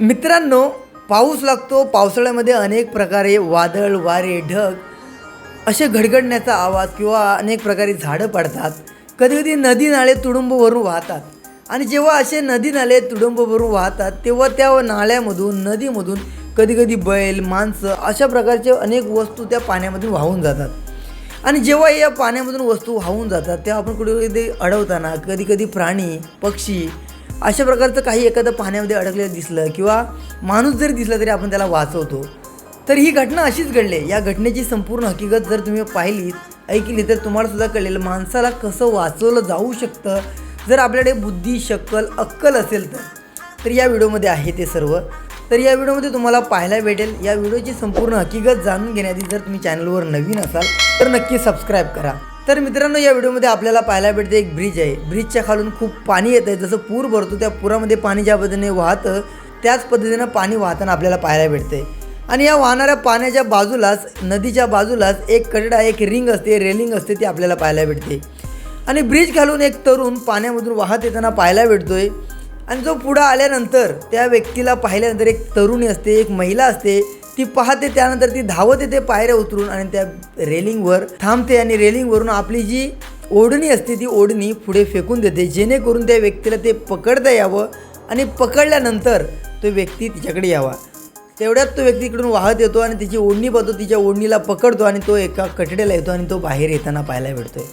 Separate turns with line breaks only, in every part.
मित्रांनो पाऊस लागतो पावसाळ्यामध्ये अनेक प्रकारे वादळ वारे ढग असे घडघडण्याचा आवाज किंवा अनेक प्रकारे झाडं पडतात. कधीकधी नदी नाळे तुडुंब भरून वाहतात. आणि जेव्हा असे नदी नाले तुडुंब भरून वाहतात तेव्हा त्या नाळ्यामधून नदीमधून कधीकधी बैल माणसं अशा प्रकारचे अनेक वस्तू त्या पाण्यामधून वाहून जातात. आणि जेव्हा या पाण्यामधून वस्तू वाहून जातात तेव्हा आपण कुठे कधी अडवताना कधी कधी प्राणी पक्षी अशा प्रकारचं काही एखादं पाण्यामध्ये अडकलेलं दिसलं किंवा माणूस जरी दिसला तरी आपण त्याला वाचवतो. तर ही घटना अशीच घडली. या घटनेची संपूर्ण हकीकत जर तुम्ही पाहिली ऐकली तर तुम्हाला सुद्धा कळेल माणसाला कसं वाचवलं जाऊ शकतं. जर आपल्याकडे बुद्धी शक्कल अक्कल असेल तर. तर या व्हिडिओमध्ये आहे ते सर्व. तर या व्हिडिओमध्ये तुम्हाला पाहायला भेटेल. या व्हिडिओची संपूर्ण हकीकत जाणून घेण्याआधी जर तुम्ही चॅनलवर नवीन असाल तर नक्की सबस्क्राईब करा. तर मित्रांनो या व्हिडिओमध्ये आपल्याला पाहायला भेटते एक ब्रिज आहे. ब्रिजच्या खालून खूप पाणी येतं आहे जसं पूर भरतो त्या पुरामध्ये पाणी ज्या पद्धतीने वाहतं त्याच पद्धतीनं पाणी वाहताना आपल्याला पाहायला भेटते आणि या वाहणाऱ्या पाण्याच्या बाजूलाच नदीच्या बाजूलाच एक कडा एक रिंग असते रेलिंग असते ती आपल्याला पाहायला भेटते. आणि ब्रिज घालून एक तरुण पाण्यामधून वाहत येताना पाहायला भेटतोय. आणि जो पुढं आल्यानंतर त्या व्यक्तीला पाहिल्यानंतर एक तरुणी असते एक महिला असते ती पाहते त्यानंतर ती धावत येते पायऱ्या उतरून आणि त्या रेलिंगवर थांबते आणि रेलिंगवरून आपली जी ओढणी असते ती ओढणी पुढे फेकून देते. जेणेकरून त्या व्यक्तीला ते पकडता यावं आणि पकडल्यानंतर तो व्यक्ती तिच्याकडे यावा. तेवढ्यात तो व्यक्ती इकडून वाहत येतो आणि तिची ओढणी पाहतो तिच्या ओढणीला पकडतो आणि तो एका कठड्याला येतो आणि तो बाहेर येताना पाहायला भेटतोय.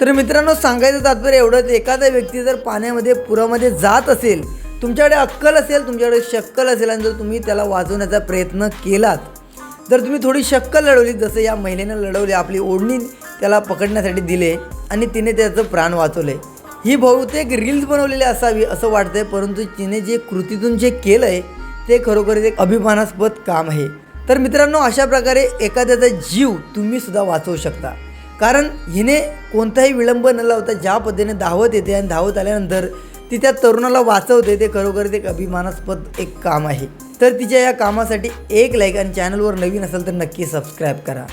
तर मित्रांनो सांगायचं तात्पर्य एवढंच एखादा व्यक्ती जर पाण्यामध्ये पुरामध्ये जात असेल तुमच्याकडे अक्कल असेल तुमच्याकडे शक्कल असेल आणि जर तुम्ही त्याला वाचवण्याचा प्रयत्न केलात जर तुम्ही थोडी शक्कल लढवली जसं या महिलेनं लढवली आपली ओढणी त्याला पकडण्यासाठी दिले आणि तिने त्याचं प्राण वाचवले. ही बहुतेक रील्स बनवलेली असावी असं वाटतंय परंतु तिने जे कृतीतून जे केलं आहे ते खरोखरच एक अभिमानास्पद काम आहे. तर मित्रांनो अशा प्रकारे एखाद्याचा जीव तुम्ही सुद्धा वाचवू शकता. कारण हिने कोणताही विलंब न लावता ज्या पद्धतीने धावत येते आणि धावत आल्यानंतर ती त्या तरुणाला वाचवते ते खरोखरच एक अभिमानास्पद एक काम आहे. तर तिच्या या कामासाठी एक लाईक आणि चॅनलवर नवीन असेल तर नक्की सबस्क्राईब करा.